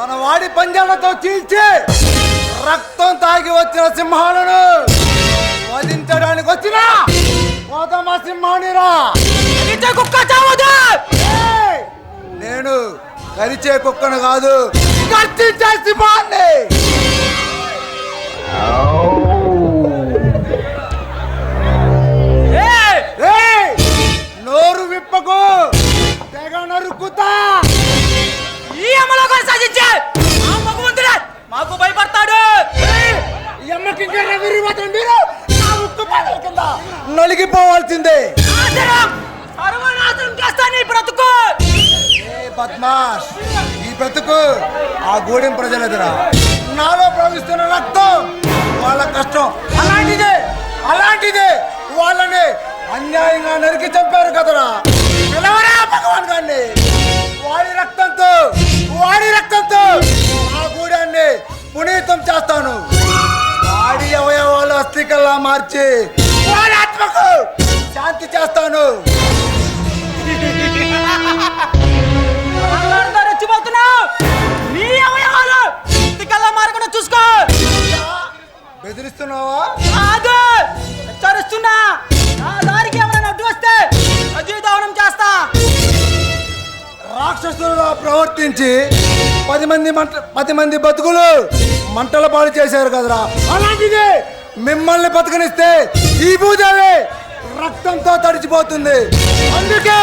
తన వాడి పంజాలతో చీల్చి రక్తం తాగి వచ్చిన సింహాలను వధించడానికి వచ్చిన కోతమ సింహానిరా. కుక్క చావదు! నేను కరిచే కుక్కను కాదు కర్తించే సింహాన్ని. నలిగిపోవాల్సిందే. బద్మాష్ ఈ బ్రతుకు ఆ గూడెం ప్రజలదిరా. నాలో ప్రవహిస్తున్న రక్తం వాళ్ళ కష్టం. అలాంటిదే అలాంటిదే వాళ్ళని అన్యాయంగా నరికి చంపారు కదరా. పిలవరా భగవాన్ గారిని. వాడి రక్తంతో వాడి రక్తంతో ఆ గూడాన్ని పునీతం చేస్తాను. వాడి అవయవాలు అస్థికల్లా మార్చి ఆత్మకు శాంతి చేస్తాను. చూసుకో. బెదిరిస్తున్నావా? కాదు హెచ్చరిస్తున్నా. నా దారికి ఎవరైనా అడ్డు వస్తే అజీవితావనం చేస్తా. రాక్షసులలో ప్రవర్తించి పది మంది మంట పది మంది బతుకులు మంటల పాలు చేశారు కదరా. అలాంటిదే మిమ్మల్ని బతకనిస్తే ఈ భూదేవి రక్తంతో తడిచిపోతుంది. అందుకే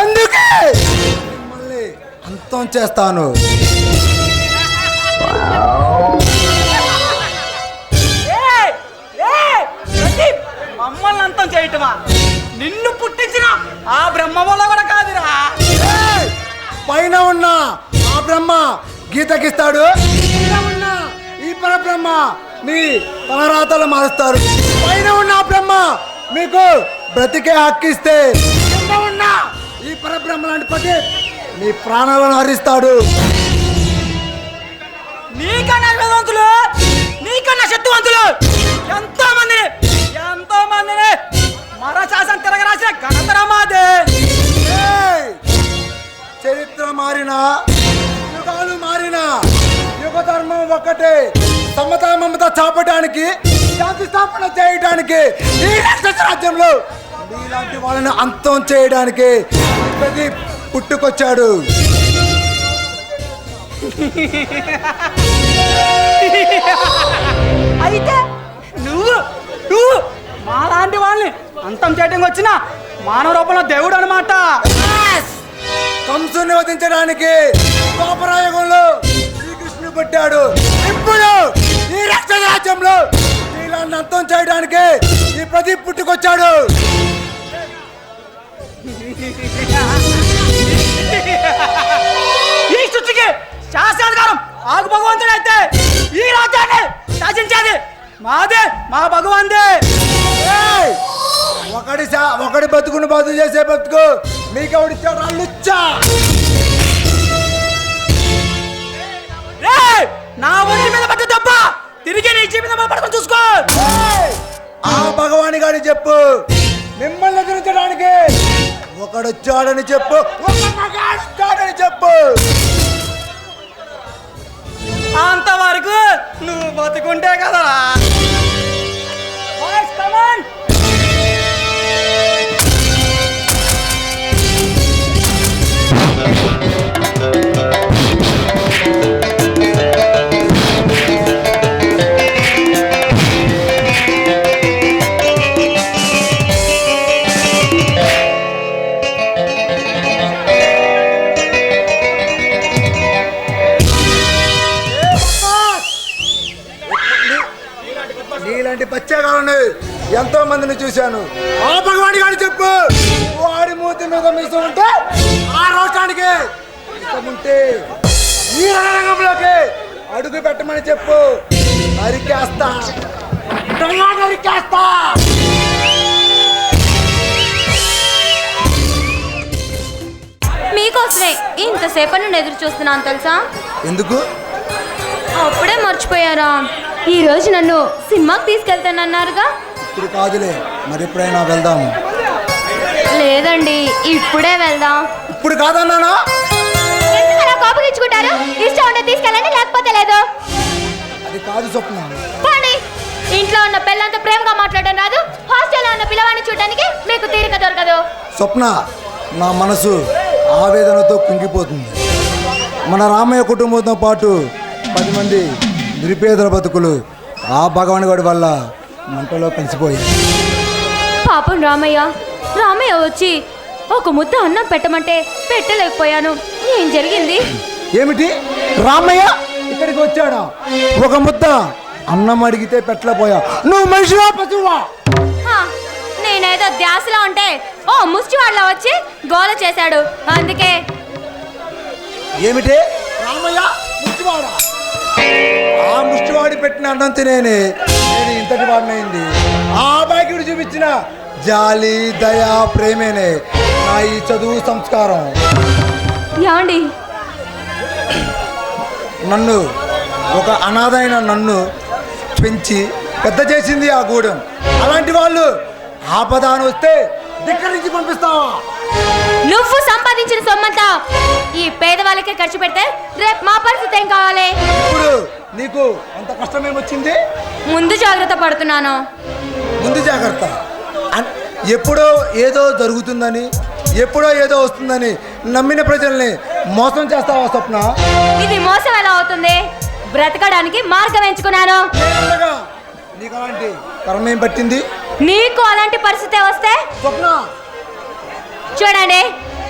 అందుకే మిమ్మల్ని అంతం చేస్తాను. మమ్మల్ని అంతం చేయటమా? నిన్ను పుట్టించిన ఆ బ్రహ్మ వల్ల కూడా కాదురా! పైన ఉన్న ఆ బ్రహ్మ గీతకిస్తాడు ఉన్న ఈ పరబ్రహ్మ మీ తలరాతలు మారుస్తారు. పైన ఉన్న బ్రహ్మ మీకు బ్రతికే హక్కిస్తే కింద ఉన్న ఈ పరబ్రహ్మ లాంటి పతి మీ ప్రాణాలను హరిస్తాడు. నీకన్నా వేదవంతులు నీకన్నా శక్తివంతులు ఎంతో మందిని ఎంతో మందిని మరశాసన తిరగరాసిన ఘనతర మాదే ఏయ్! చరిత్ర మారిన సమత మమత చాపడానికి శాంతి స్థాపన చేయడానికి ఈ రాక్షస రాజ్యంలో మీలాంటి వాళ్ళని అంతం చేయడానికి ప్రతి పుట్టుకొచ్చాడు. అయితే నువ్వు నువ్వు మాలాంటి వాళ్ళని అంతం చేయడానికి వచ్చిన మానవ రూపంలో దేవుడు అనమాట కంసుని వధించడానికి కోపరాయుగంలో శ్రీకృష్ణుడు పుట్టాడు. ఇప్పుడు ఈ రాక్షస రాజ్యంలో వీళ్ళని అంతం చేయడానికి ఈ ప్రదీప్ పుట్టుకొచ్చాడు ఈ సృష్టికి శాస్త్రాధికారం ఆగు భగవంతుడు అయితే ఈ రాజ్యాన్ని శాసించేది మాదే మా భగవంతే! ఒకడి సా- ఒకడి బతుకును బతుకు చేసే బతుకు మీకెవడిచ్చాడు అల్లుచ్చా ఏయ్! నా ఒంటి మీద పడ్డ తిరిగి నీ జీవితం పడుకొని చూసుకో! ఆ భగవాని గారి చెప్పు. మిమ్మల్ని ఎదిరించడానికి ఒకడొచ్చాడని చెప్పు. మగాడొచ్చాడని చెప్పు. అంతవరకు నువ్వు బతుకుంటే కదా. ఎంతో మందిని చూశాను. ఆ భగవాని గారు చెప్పు. వాడి మూతి మీద మీసం ఉంటే ఆ రోషానికి ఉంటే ఈ రంగంలోకి అడుగు పెట్టమని చెప్పు. నరికేస్తా. మీకోసమే ఇంతసేపటి నుండి ఎదురు చూస్తున్నాను తెలుసా? ఎందుకు? అప్పుడే మర్చిపోయారా? ఈ రోజు నన్ను సినిమాకి తీసుకెళ్తానన్నారుగా. ఇప్పుడు కాదులే మరి ఎప్పుడైనా వెళ్దాము. లేదండి ఇప్పుడే వెళ్దాం. ఇప్పుడు కాదన్నానా? ఎందుకు అలా కోపగించుకుంటారు ఇష్టం ఉంటే తీసుకెళ్ళండి లేకపోతే లేదు. అది కాదు స్వప్న. పోండి. ఇంట్లో ఉన్న పిల్లలతో ప్రేమగా మాట్లాడడం రాదు. హాస్టల్లో ఉన్న పిల్లవాడిని చూడడానికి మీకు తీరిక దొరకదు. స్వప్న నా మనసు ఆవేదనతో కుంగిపోతుంది. మన రామయ్య కుటుంబంతో పాటు పది మంది నిరుపేదల బతుకులు ఆ భగవానుడి వల్ల మంటలో కలిసిపోయాయి పాపం రామయ్య రామయ్య వచ్చి ఒక ముద్ద అన్నం పెట్టమంటే పెట్టలేకపోయాను. ఏం జరిగింది? ఏమిటి? రామయ్య ఇక్కడికి వచ్చాడా? ఒక ముద్ద అన్నం అడిగితే పెట్టలేపోయా నువ్వు మనిషివా పశువా? నేనేదో ధ్యాసలో ఉంటే ఓ ముష్టి వాళ్ళ వచ్చి గోల చేశాడు. అందుకే ఏమిటి? రామయ్య ముష్టివాడా? ఆ ముష్టివాడి పెట్టిన అన్నం తినేనే. నేను ఇంతటి వాడినైంది? ఆ బాకిడు చూపించిన జాలి దయ ప్రేమేనే. నా ఈ చదువు సంస్కారం. ఏమండి నన్ను ఒక అనాథైన నన్ను పెంచి పెద్ద చేసింది ఆ గూడెం. అలాంటి వాళ్ళు ఆపద అని వస్తే ధిక్కరించి పంపిస్తావా? నువ్వు సంపాదించిన సొమ్మంతా ఈ పేదవాళ్ళకే ఖర్చు పెడితే రేపు మా పరిస్థితి ఏం కావాలి? ఇప్పుడు నీకు అంత కష్టమేమొచ్చింది? ముందు జాగ్రత్త పడుతున్నాను. ముందు జాగ్రత్త. అన్- ఎప్పుడో ఏదో జరుగుతుందని ఎప్పుడో ఏదో వస్తుందని నమ్మిన ప్రజల్ని మోసం చేస్తావా స్వప్న? ఇది మోసం ఎలా అవుతుంది? బ్రతకడానికి మార్గం ఎంచుకున్నాను. నీకు అలాంటి కర్మ ఏం పట్టింది? నీకు అలాంటి పరిస్థితి వస్తే? చూడండి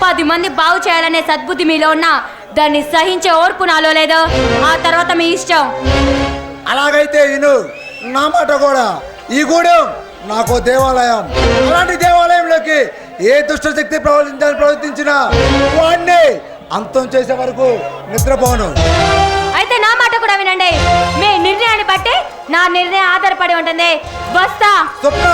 పది మంది బాగు చేయాలనే సద్బుద్ధి మీలో ఉన్నా దాన్ని సహించే ఓర్పు నాలో లేదు. ఆ తర్వాత మీ ఇష్టం. అలాగైతే విను నా మాట కూడా. ఈ గూడెం నాకు దేవాలయం. అలాంటి దేవాలయంలోకి ఏ దుష్ట శక్తి ప్రవర్తించాలని ప్రవర్తించినా వాడిని అంతం చేసే వరకు నిద్రపోను. నా మాట కూడా వినండి. మీ నిర్ణయాన్ని బట్టి నా నిర్ణయం ఆధారపడి ఉంటుంది. వస్తా. స్వప్న.